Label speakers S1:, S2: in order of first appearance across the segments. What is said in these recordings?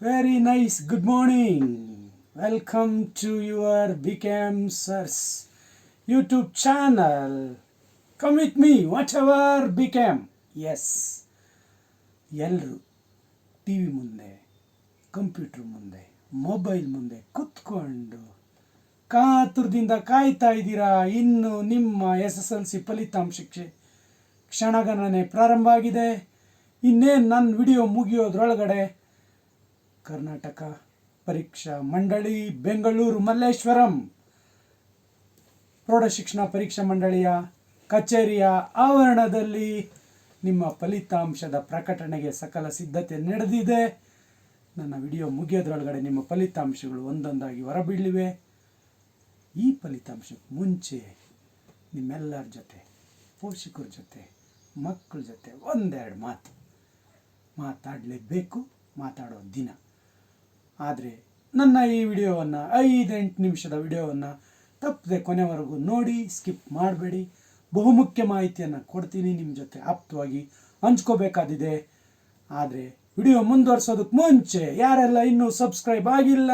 S1: Very welcome to your B com sirs YouTube channel come with me whatever B com S ಎಲ್ಲರೂ T V ಮುಂದೆ, computer ಮುಂದೆ, mobile ಮುಂದೆ ಕುತ್ಕೊಂಡು ಕಾತುರದಿಂದ ಕಾಯ್ತಾ ಇದ್ದೀರಾ? ಇನ್ನು ನಿಮ್ಮ ಎಸ್ ಎಸ್ ಎಲ್ ಸಿ ಫಲಿತಾಂಶಕ್ಕೆ ಕ್ಷಣಗಣನೆ ಪ್ರಾರಂಭ ಆಗಿದೆ. ಇನ್ನೇನು ನನ್ನ ವಿಡಿಯೋ ಮುಗಿಯೋದ್ರೊಳಗಡೆ ಕರ್ನಾಟಕ ಪರೀಕ್ಷಾ ಮಂಡಳಿ, ಬೆಂಗಳೂರು, ಮಲ್ಲೇಶ್ವರಂ. ಪ್ರೌಢಶಿಕ್ಷಣ ಪರೀಕ್ಷಾ ಮಂಡಳಿಯ ಕಚೇರಿಯ ಆವರಣದಲ್ಲಿ ನಿಮ್ಮ ಫಲಿತಾಂಶದ ಪ್ರಕಟಣೆಗೆ ಸಕಲ ಸಿದ್ಧತೆ ನಡೆದಿದೆ. ನನ್ನ ವಿಡಿಯೋ ಮುಗಿಯೋದ್ರೊಳಗಡೆ ನಿಮ್ಮ ಫಲಿತಾಂಶಗಳು ಒಂದೊಂದಾಗಿ ಹೊರಬೀಳಿವೆ ಈ ಫಲಿತಾಂಶಕ್ಕೆ ಮುಂಚೆ ನಿಮ್ಮೆಲ್ಲರ ಜೊತೆ, ಪೋಷಕರ ಜೊತೆ, ಮಕ್ಕಳ ಜೊತೆ ಒಂದೆರಡು ಮಾತು ಮಾತಾಡಲೇಬೇಕು, ಮಾತಾಡೋ ದಿನ. ಆದರೆ ನನ್ನ ಈ ವಿಡಿಯೋವನ್ನು ಐದೆಂಟು ನಿಮಿಷದ ವಿಡಿಯೋವನ್ನು ತಪ್ಪದೆ ಕೊನೆವರೆಗೂ ನೋಡಿ, ಸ್ಕಿಪ್ ಮಾಡಬೇಡಿ. ಬಹುಮುಖ್ಯ ಮಾಹಿತಿಯನ್ನು ಕೊಡ್ತೀನಿ ನಿಮ್ಮ ಜೊತೆ ಆಪ್ತವಾಗಿ ಹಂಚ್ಕೋಬೇಕಾದಿದೆ. ಆದರೆ ವಿಡಿಯೋ ಮುಂದುವರ್ಸೋದಕ್ಕೆ ಮುಂಚೆ ಯಾರೆಲ್ಲ ಇನ್ನೂ ಸಬ್ಸ್ಕ್ರೈಬ್ ಆಗಿಲ್ಲ,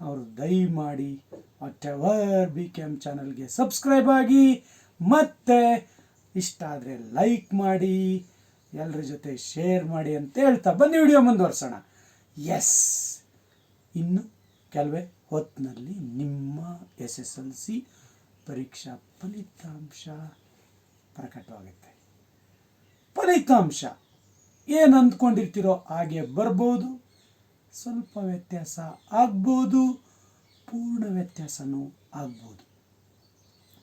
S1: ಅವರು ದಯಮಾಡಿ whatever B K M ಚಾನಲ್ಗೆ ಸಬ್ಸ್ಕ್ರೈಬ್ ಆಗಿ, ಮತ್ತೆ ಇಷ್ಟ ಆದರೆ ಲೈಕ್ ಮಾಡಿ ಎಲ್ಲರ ಜೊತೆ ಶೇರ್ ಮಾಡಿ ಅಂತ ಹೇಳ್ತಾ ಬನ್ನಿ ವಿಡಿಯೋ ಮುಂದುವರ್ಸೋಣ. ಎಸ್! ಇನ್ನು ಕೆಲವೇ ಹೊತ್ತಿನಲ್ಲಿ ನಿಮ್ಮ ಎಸ್ ಎಸ್ ಎಲ್ ಸಿ ಪರೀಕ್ಷಾ ಫಲಿತಾಂಶ ಪ್ರಕಟವಾಗುತ್ತೆ. ಫಲಿತಾಂಶ, ಏನು ಅಂದ್ಕೊಂಡಿರ್ತೀರೋ ಹಾಗೆ ಬರ್ಬೋದು. ಸ್ವಲ್ಪ ವ್ಯತ್ಯಾಸ ಆಗ್ಬೋದು, ಪೂರ್ಣ ವ್ಯತ್ಯಾಸನೂ ಆಗ್ಬೋದು.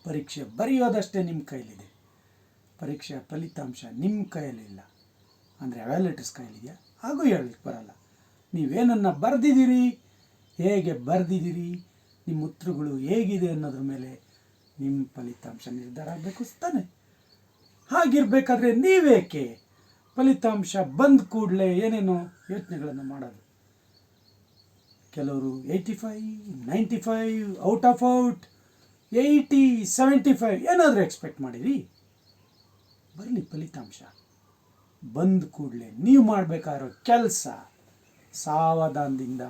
S1: ಪರೀಕ್ಷೆ ಬರೆಯೋದಷ್ಟೇ ನಿಮ್ಮ ಕೈಲಿದೆ. ಪರೀಕ್ಷೆಯ ಫಲಿತಾಂಶ ನಿಮ್ಮ ಕೈಯಲ್ಲಿಲ್ಲ ಅಂದರೆ ಅವ್ಯಾಲೇಟರ್ಸ್ ಕೈಲಿದೆಯಾ? ಹಾಗೂ ಹೇಳಲಿಕ್ಕೆ ಬರಲ್ಲ. ನೀವೇನನ್ನು ಬರೆದಿದ್ದೀರಿ? ಹೇಗೆ ಬರೆದಿದ್ದೀರಿ? ನಿಮ್ಮ ಉತ್ತರಗಳು ಹೇಗಿದೆ ಅನ್ನೋದ್ರ ಮೇಲೆ ನಿಮ್ಮ ಫಲಿತಾಂಶ ನಿರ್ಧಾರ ಆಗಬೇಕು ತಾನೆ. ಹಾಗಿರ್ಬೇಕಾದ್ರೆ ನೀವೇಕೆ ಫಲಿತಾಂಶ ಬಂದ ಕೂಡಲೇ ಏನೇನೋ ಯೋಚನೆಗಳನ್ನು ಮಾಡೋದು? ಕೆಲವರು eighty five ninety five out of out eighty seventy five ಏನಾದರೂ ಎಕ್ಸ್ಪೆಕ್ಟ್ ಮಾಡಿರಿ? ಬರಲಿ ಫಲಿತಾಂಶ. ಬಂದ ಕೂಡಲೇ ನೀವು ಮಾಡಬೇಕಾಗಿರೋ ಕೆಲಸ ಸಾವಧಾನದಿಂದ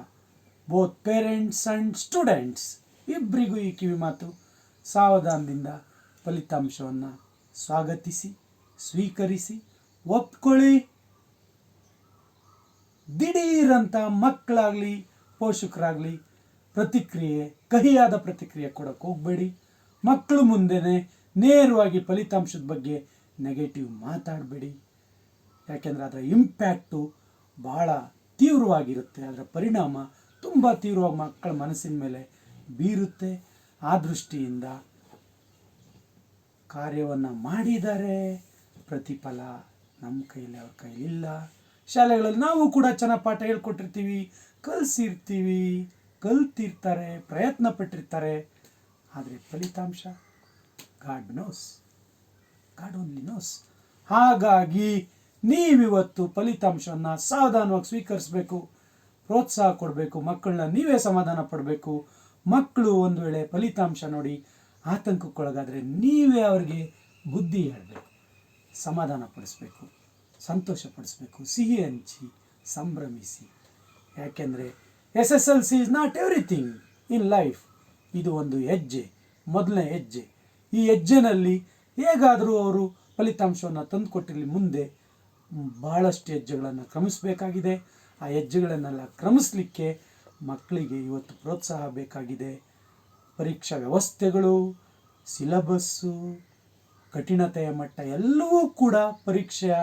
S1: ಬೋತ್ ಪೇರೆಂಟ್ಸ್ ಆ್ಯಂಡ್ ಸ್ಟೂಡೆಂಟ್ಸ್ ಇಬ್ಬರಿಗೂ ಈ ಕಿವಿ ಮಾತು. ಸಾವಧಾನದಿಂದ ಫಲಿತಾಂಶವನ್ನು ಸ್ವಾಗತಿಸಿ, ಸ್ವೀಕರಿಸಿ, ಒಪ್ಕೊಳ್ಳಿ. ದಿಢೀರಂಥ ಮಕ್ಕಳಾಗಲಿ, ಪೋಷಕರಾಗಲಿ ಪ್ರತಿಕ್ರಿಯೆ, ಕಹಿಯಾದ ಪ್ರತಿಕ್ರಿಯೆ ಕೊಡೋಕ್ಕೆ ಹೋಗಬೇಡಿ. ಮಕ್ಕಳು ಮುಂದೆನೇ ನೇರವಾಗಿ ಫಲಿತಾಂಶದ ಬಗ್ಗೆ ನೆಗೆಟಿವ್ ಮಾತಾಡಬೇಡಿ. ಯಾಕೆಂದರೆ ಅದರ ಇಂಪ್ಯಾಕ್ಟು ಭಾಳ ತೀವ್ರವಾಗಿರುತ್ತೆ. ಅದರ ಪರಿಣಾಮ ತುಂಬ ತೀವ್ರವಾಗಿ ಮಕ್ಕಳ ಮನಸ್ಸಿನ ಮೇಲೆ ಬೀರುತ್ತೆ. ಆ ದೃಷ್ಟಿಯಿಂದ ಕಾರ್ಯವನ್ನು ಮಾಡಿದರೆ ಪ್ರತಿಫಲ ನಮ್ಮ ಕೈಯಲ್ಲಿ, ಅವ್ರ ಕೈಲಿಲ್ಲ ಶಾಲೆಗಳಲ್ಲಿ ನಾವು ಕೂಡ ಚೆನ್ನಾಗಿ ಪಾಠ ಹೇಳ್ಕೊಟ್ಟಿರ್ತೀವಿ, ಕಲಿಸಿರ್ತೀವಿ, ಕಲ್ತಿರ್ತಾರೆ, ಪ್ರಯತ್ನ ಪಟ್ಟಿರ್ತಾರೆ. ಆದರೆ ಫಲಿತಾಂಶ God knows God only knows ಹಾಗಾಗಿ ನೀವಿವತ್ತು ಫಲಿತಾಂಶವನ್ನು ಸಾವಧಾನವಾಗಿ ಸ್ವೀಕರಿಸಬೇಕು. ಪ್ರೋತ್ಸಾಹ ಕೊಡಬೇಕು, ಮಕ್ಕಳನ್ನ ನೀವೇ ಸಮಾಧಾನ ಪಡಬೇಕು. ಮಕ್ಕಳು ಒಂದು ವೇಳೆ ಫಲಿತಾಂಶ ನೋಡಿ ಆತಂಕಕ್ಕೊಳಗಾದರೆ ನೀವೇ ಅವರಿಗೆ ಬುದ್ಧಿ ಹೇಳಬೇಕು, ಸಮಾಧಾನ ಪಡಿಸ್ಬೇಕು, ಸಂತೋಷ ಪಡಿಸ್ಬೇಕು, ಸಿಹಿ ಹಂಚಿ, ಸಂಭ್ರಮಿಸಿ. ಯಾಕೆಂದರೆ S S L C is not everything in life ಇದು ಒಂದು ಹೆಜ್ಜೆ, ಮೊದಲನೇ ಹೆಜ್ಜೆ. ಈ ಹೆಜ್ಜೆನಲ್ಲಿ ಹೇಗಾದರೂ ಅವರು ಫಲಿತಾಂಶವನ್ನು ತಂದುಕೊಟ್ಟಿರಲಿ ಮುಂದೆ. ಬಹಳಷ್ಟು ಹೆಜ್ಜೆಗಳನ್ನು ಕ್ರಮಿಸಬೇಕಾಗಿದೆ. ಆ ಹೆಜ್ಜೆಗಳನ್ನೆಲ್ಲ ಕ್ರಮಿಸಲಿಕ್ಕೆ ಮಕ್ಕಳಿಗೆ ಇವತ್ತು ಪ್ರೋತ್ಸಾಹ ಬೇಕಾಗಿದೆ. ಪರೀಕ್ಷಾ ವ್ಯವಸ್ಥೆಗಳು, ಸಿಲಬಸ್ಸು, ಕಠಿಣತೆಯ ಮಟ್ಟ ಎಲ್ಲವೂ ಕೂಡ ಪರೀಕ್ಷೆಯ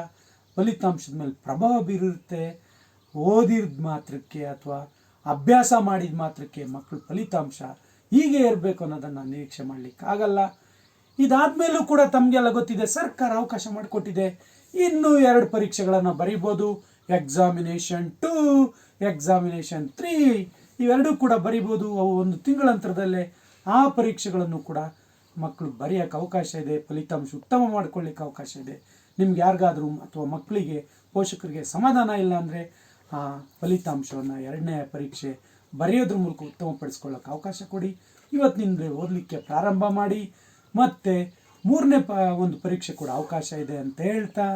S1: ಫಲಿತಾಂಶದ ಮೇಲೆ ಪ್ರಭಾವ ಬೀರುತ್ತೆ. ಓದಿದ ಮಾತ್ರಕ್ಕೆ ಅಥವಾ ಅಭ್ಯಾಸ ಮಾಡಿದ ಮಾತ್ರಕ್ಕೆ ಮಕ್ಕಳು ಫಲಿತಾಂಶ ಹೀಗೆ ಇರಬೇಕು ಅನ್ನೋದನ್ನು ನಿರೀಕ್ಷೆ ಮಾಡಲಿಕ್ಕಾಗಲ್ಲ ಇದಾದಮೇಲೂ ಕೂಡ ತಮಗೆಲ್ಲ ಗೊತ್ತಿದೆ, ಸರ್ಕಾರ ಅವಕಾಶ ಮಾಡಿಕೊಟ್ಟಿದೆ. ಇನ್ನೂ ಎರಡು ಪರೀಕ್ಷೆಗಳನ್ನು ಬರೀಬೋದು. ಎಕ್ಸಾಮಿನೇಷನ್ ಟೂ ಎಕ್ಸಾಮಿನೇಷನ್ ತ್ರೀ ಇವೆರಡೂ ಕೂಡ ಬರಿಬೋದು. ಅವು ಒಂದು ತಿಂಗಳಂತರದಲ್ಲೇ ಆ ಪರೀಕ್ಷೆಗಳನ್ನು ಕೂಡ ಮಕ್ಕಳು ಬರೆಯೋಕ್ಕೆ ಅವಕಾಶ ಇದೆ. ಫಲಿತಾಂಶ ಉತ್ತಮ ಮಾಡ್ಕೊಳ್ಳಿಕ್ಕೆ ಅವಕಾಶ ಇದೆ. ನಿಮ್ಗೆ ಯಾರಿಗಾದರೂ ಅಥವಾ ಮಕ್ಕಳಿಗೆ ಪೋಷಕರಿಗೆ ಸಮಾಧಾನ ಇಲ್ಲ ಅಂದರೆ ಆ ಫಲಿತಾಂಶವನ್ನು ಎರಡನೇ ಪರೀಕ್ಷೆ ಬರೆಯೋದ್ರ ಮೂಲಕ ಉತ್ತಮಪಡಿಸ್ಕೊಳ್ಳೋಕೆ ಅವಕಾಶ ಕೊಡಿ. ಇವತ್ತಿನಿಂದ ಓದಲಿಕ್ಕೆ ಪ್ರಾರಂಭ ಮಾಡಿ. ಮತ್ತು ಮೂರನೇ ಪ, ಒಂದು ಪರೀಕ್ಷೆ ಕೂಡ ಅವಕಾಶ ಇದೆ ಅಂತ ಹೇಳ್ತಾ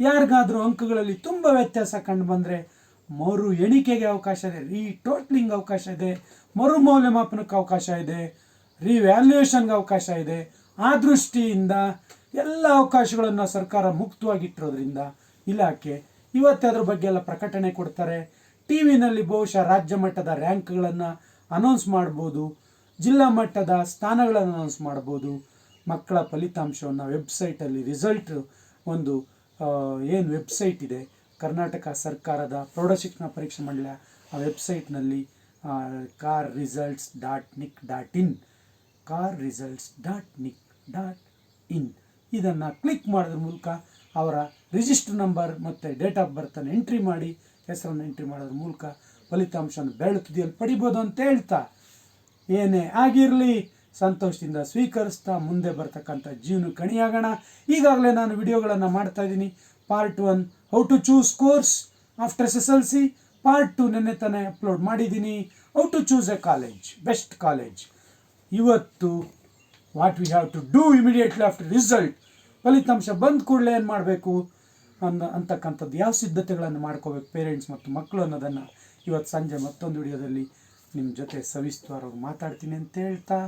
S1: ಯಾರಿಗಾದರೂ ಅಂಕಗಳಲ್ಲಿ ತುಂಬ ವ್ಯತ್ಯಾಸ ಕಂಡು ಬಂದರೆ ಮರು ಎಣಿಕೆಗೆ ಅವಕಾಶ ಇದೆ ರೀ ಟೋಟ್ಲಿಂಗ್ ಅವಕಾಶ ಇದೆ, ಮರು ಮೌಲ್ಯಮಾಪನಕ್ಕೆ ಅವಕಾಶ ಇದೆ ರಿವ್ಯಾಲ್ಯೂಯೇಷನ್ಗೆ ಅವಕಾಶ ಇದೆ. ಆ ದೃಷ್ಟಿಯಿಂದ ಎಲ್ಲ ಅವಕಾಶಗಳನ್ನು ಸರ್ಕಾರ ಮುಕ್ತವಾಗಿಟ್ಟಿರೋದ್ರಿಂದ ಇಲಾಖೆ ಇವತ್ತೇ ಅದ್ರ ಬಗ್ಗೆ ಎಲ್ಲ ಪ್ರಕಟಣೆ ಕೊಡ್ತಾರೆ. ಟಿ ವಿನಲ್ಲಿ ಬಹುಶಃ ರಾಜ್ಯ ಮಟ್ಟದ ರ್ಯಾಂಕ್ಗಳನ್ನು ಅನೌನ್ಸ್ ಮಾಡ್ಬೋದು, ಜಿಲ್ಲಾ ಮಟ್ಟದ ಸ್ಥಾನಗಳನ್ನು ಅನೌನ್ಸ್ ಮಾಡ್ಬೋದು. ಮಕ್ಕಳ ಫಲಿತಾಂಶವನ್ನು ವೆಬ್ಸೈಟಲ್ಲಿ ರಿಸಲ್ಟ್ ಒಂದು ಏನು ವೆಬ್ಸೈಟ್ ಇದೆ? ಕರ್ನಾಟಕ ಸರ್ಕಾರದ ಪ್ರೌಢಶಿಕ್ಷಣ ಪರೀಕ್ಷಾ ಮಂಡಳಿಯ ಆ ವೆಬ್ಸೈಟ್ನಲ್ಲಿ kar results dot nic dot in kar results dot nic dot in ಇದನ್ನು ಕ್ಲಿಕ್ ಮಾಡೋದ್ರ ಮೂಲಕ ಅವರ ರಿಜಿಸ್ಟರ್ ನಂಬರ್ ಮತ್ತು ಡೇಟ್ ಆಫ್ ಬರ್ತನ್ನು ಎಂಟ್ರಿ ಮಾಡಿ, ಹೆಸರನ್ನು ಎಂಟ್ರಿ ಮಾಡೋದ್ರ ಮೂಲಕ ಫಲಿತಾಂಶವನ್ನು ಬೆರಳು ತುದಿಯಲ್ಲಿ ಪಡಿಬೋದು ಅಂತ ಹೇಳ್ತಾ. ಏನೇ ಆಗಿರಲಿ ಸಂತೋಷದಿಂದ ಸ್ವೀಕರಿಸ್ತಾ ಮುಂದೆ ಬರ್ತಕ್ಕಂಥ ಜೀವನ ಕಣಿಯಾಗೋಣ. ಈಗಾಗಲೇ ನಾನು ವಿಡಿಯೋಗಳನ್ನು ಮಾಡ್ತಾ ಇದ್ದೀನಿ. Part one how to choose course after S S L C part two ನಿನ್ನೆ ತಾನೇ ಅಪ್ಲೋಡ್ ಮಾಡಿದ್ದೀನಿ. How to choose a college best college ಇವತ್ತು what we have to do immediately after result ಫಲಿತಾಂಶ ಬಂದ ಕೂಡಲೇ ಏನು ಮಾಡಬೇಕು ಅನ್ನ ಅಂತಕ್ಕಂಥದ್ದು ಯಾವ ಸಿದ್ಧತೆಗಳನ್ನು ಮಾಡ್ಕೋಬೇಕು ಪೇರೆಂಟ್ಸ್ ಮತ್ತು ಮಕ್ಕಳು ಅನ್ನೋದನ್ನು ಇವತ್ತು ಸಂಜೆ ಮತ್ತೊಂದು ವಿಡಿಯೋದಲ್ಲಿ ನಿಮ್ಮ ಜೊತೆ ಸವಿಸ್ತಾರವಾಗಿ ಮಾತಾಡ್ತೀನಿ ಅಂತ ಹೇಳ್ತಾ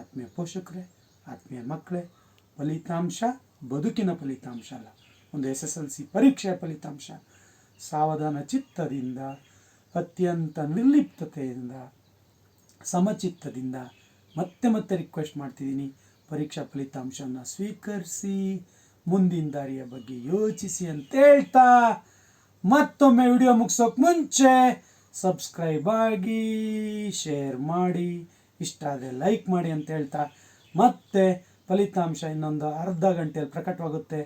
S1: ಆತ್ಮೀಯ ಪೋಷಕರೇ, ಆತ್ಮೀಯ ಮಕ್ಕಳೇ, ಫಲಿತಾಂಶ, ಬದುಕಿನ ಫಲಿತಾಂಶ ಅಲ್ಲ. ಒಂದು ಎಸ್ ಎಸ್ ಎಲ್ ಸಿ ಪರೀಕ್ಷೆಯ ಫಲಿತಾಂಶ. ಸಾವಧಾನ ಚಿತ್ತದಿಂದ, ಅತ್ಯಂತ ನಿರ್ಲಿಪ್ತತೆಯಿಂದ, ಸಮಚಿತ್ತದಿಂದ ಮತ್ತೆ ಮತ್ತೆ ರಿಕ್ವೆಸ್ಟ್ ಮಾಡ್ತಿದ್ದೀನಿ. ಪರೀಕ್ಷಾ ಫಲಿತಾಂಶವನ್ನು ಸ್ವೀಕರಿಸಿ, ಮುಂದಿನ ದಾರಿಯ ಬಗ್ಗೆ ಯೋಚಿಸಿ ಅಂತ ಹೇಳ್ತಾ, ಮತ್ತೊಮ್ಮೆ ವಿಡಿಯೋ ಮುಗಿಸೋಕೆ ಮುಂಚೆ ಸಬ್ಸ್ಕ್ರೈಬ್ ಆಗಿ ಶೇರ್ ಮಾಡಿ. ಇಷ್ಟ ಆದರೆ ಲೈಕ್ ಮಾಡಿ ಅಂತ ಹೇಳ್ತಾ, ಮತ್ತೆ ಫಲಿತಾಂಶ ಇನ್ನೊಂದು ಅರ್ಧ ಗಂಟೆಯಲ್ಲಿ ಪ್ರಕಟವಾಗುತ್ತೆ.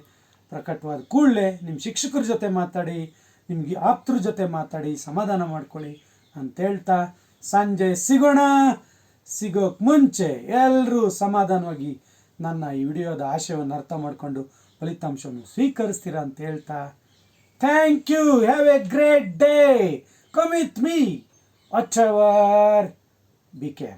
S1: ಪ್ರಕಟವಾದ ಕೂಡಲೇ ನಿಮ್ಮ ಶಿಕ್ಷಕರ ಜೊತೆ ಮಾತಾಡಿ, ನಿಮಗೆ ಆಪ್ತರ ಜೊತೆ ಮಾತಾಡಿ, ಸಮಾಧಾನ ಮಾಡ್ಕೊಳ್ಳಿ ಅಂತ ಹೇಳ್ತಾ, ಸಂಜೆ ಸಿಗೋಣ. ಸಿಗೋಕ್ಕೆ ಮುಂಚೆ ಎಲ್ಲರೂ ಸಮಾಧಾನವಾಗಿ ನನ್ನ ಈ ವಿಡಿಯೋದ ಆಶಯವನ್ನು ಅರ್ಥ ಮಾಡಿಕೊಂಡು ಫಲಿತಾಂಶವನ್ನು ಸ್ವೀಕರಿಸ್ತೀರಾ ಅಂತ ಹೇಳ್ತಾ thank you have a great day come with me watch our B K